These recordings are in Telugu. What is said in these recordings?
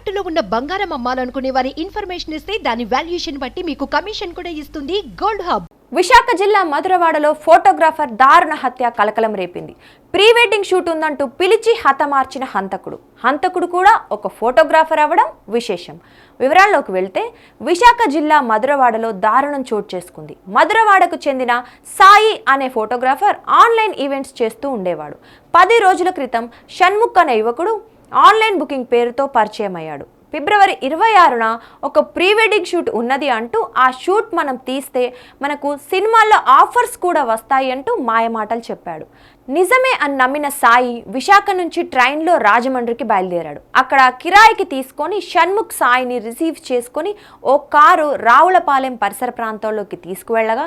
తాకట్టులో ఉన్న బంగారం అమ్మాలనుకునే వారి ఇన్ఫర్మేషన్ ఇస్తే దాని వాల్యుయేషన్ బట్టి మీకు కమిషన్ కూడా ఇస్తుంది గోల్డ్ హబ్. విశాఖ జిల్లా మధురవాడలో ఫోటోగ్రాఫర్ దారుణ హత్య కలకలం రేపింది. ప్రీ వెడ్డింగ్ షూట్ ఉందంటూ పిలిచి హతమార్చిన హంతకుడు. హంతకుడు కూడా ఒక ఫోటోగ్రాఫర్ అవ్వడం విశేషం. వివరాల్లోకి వెళ్తే విశాఖ జిల్లా మధురవాడలో దారుణం చోటు చేసుకుంది. మధురవాడకు చెందిన సాయి అనే ఫోటోగ్రాఫర్ ఆన్లైన్ ఈవెంట్స్ చేస్తూ ఉండేవాడు. పది రోజుల క్రితం షణ్ముఖ్ అనే యువకుడు ఆన్లైన్ బుకింగ్ పేరుతో పరిచయం అయ్యాడు ఫిబ్రవరి ఇరవై ఆరున ఒక ప్రీ వెడ్డింగ్ షూట్ ఉన్నది అంటూ ఆ షూట్ మనం తీస్తే మనకు సినిమాల్లో ఆఫర్స్ కూడా వస్తాయి అంటూ మాయమాటలు చెప్పాడు. నిజమే అని నమ్మిన సాయి విశాఖ నుంచి ట్రైన్లో రాజమండ్రికి బయలుదేరాడు. అక్కడ కిరాయికి తీసుకొని షణ్ముఖ్ సాయిని రిసీవ్ చేసుకొని ఓ కారు రావులపాలెం పరిసర ప్రాంతాల్లోకి తీసుకువెళ్ళగా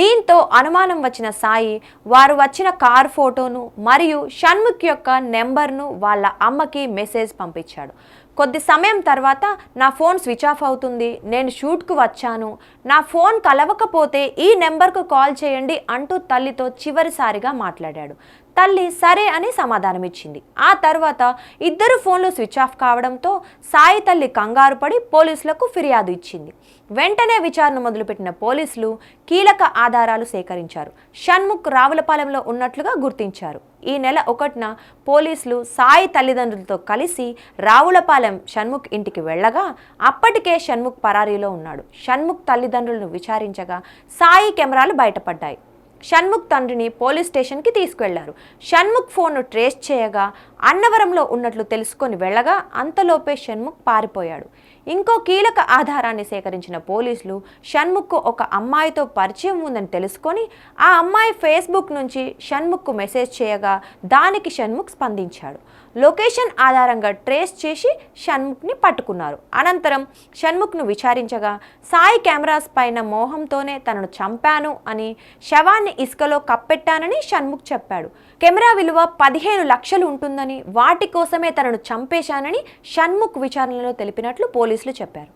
దీంతో అనుమానం వచ్చిన సాయి వారు వచ్చిన కారు ఫోటోను మరియు షణ్ముఖ్ యొక్క నెంబర్ను వాళ్ళ అమ్మకి మెసేజ్ పంపించాడు. కొద్ది సమయం తర్వాత నా ఫోన్ స్విచ్ ఆఫ్ అవుతుంది. నేను షూట్కు వచ్చాను. నా ఫోన్ కలవకపోతే ఈ నెంబర్కు కాల్ చేయండి అంటూ తల్లితో చివరిసారిగా మాట్లాడాడు. తల్లి సరే అని సమాధానం ఇచ్చింది ఆ తర్వాత ఇద్దరు ఫోన్లు స్విచ్ ఆఫ్ కావడంతో సాయి తల్లి కంగారు పడి పోలీసులకు ఫిర్యాదు ఇచ్చింది. వెంటనే విచారణ మొదలుపెట్టిన పోలీసులు కీలక ఆధారాలు సేకరించారు. షణ్ముఖ్ రావులపాలెంలో ఉన్నట్లుగా గుర్తించారు. ఈ నెల ఒకటిన పోలీసులు సాయి తల్లిదండ్రులతో కలిసి రావులపాలెం షణ్ముఖ్ ఇంటికి వెళ్ళగా అప్పటికే షణ్ముఖ్ పరారీలో ఉన్నాడు. షణ్ముఖ్ తల్లిదండ్రులను విచారించగా సాయి కెమెరాలు బయటపడ్డాయి. షణ్ముఖ్ తండ్రిని పోలీస్ స్టేషన్కి తీసుకెళ్ళారు. షణ్ముఖ్ ఫోన్ను ట్రేస్ చేయగా అన్నవరంలో ఉన్నట్లు తెలుసుకొని వెళ్ళగా అంతలోపే షణ్ముఖ్ పారిపోయాడు. ఇంకో కీలక ఆధారాన్ని సేకరించిన పోలీసులు షణ్ముఖ్కు ఒక అమ్మాయితో పరిచయం ఉందని తెలుసుకొని ఆ అమ్మాయి ఫేస్బుక్ నుంచి షణ్ముఖ్కు మెసేజ్ చేయగా దానికి షణ్ముఖ్ స్పందించాడు. లొకేషన్ ఆధారంగా ట్రేస్ చేసి షణ్ముఖ్ని పట్టుకున్నారు. అనంతరం షణ్ముఖ్ను విచారించగా సాయి కెమెరాస్ పైన మోహంతోనే తనను చంపాను అని శవాన్ని ఇసుకలో కప్పెట్టానని షణ్ముఖ్ చెప్పాడు. కెమెరా విలువ పదిహేను లక్షలు ఉంటుందని వాటి కోసమే తనను చంపేశానని షణ్ముఖ్ విచారణలో తెలిపినట్లు పోలీసులు చెప్పారు.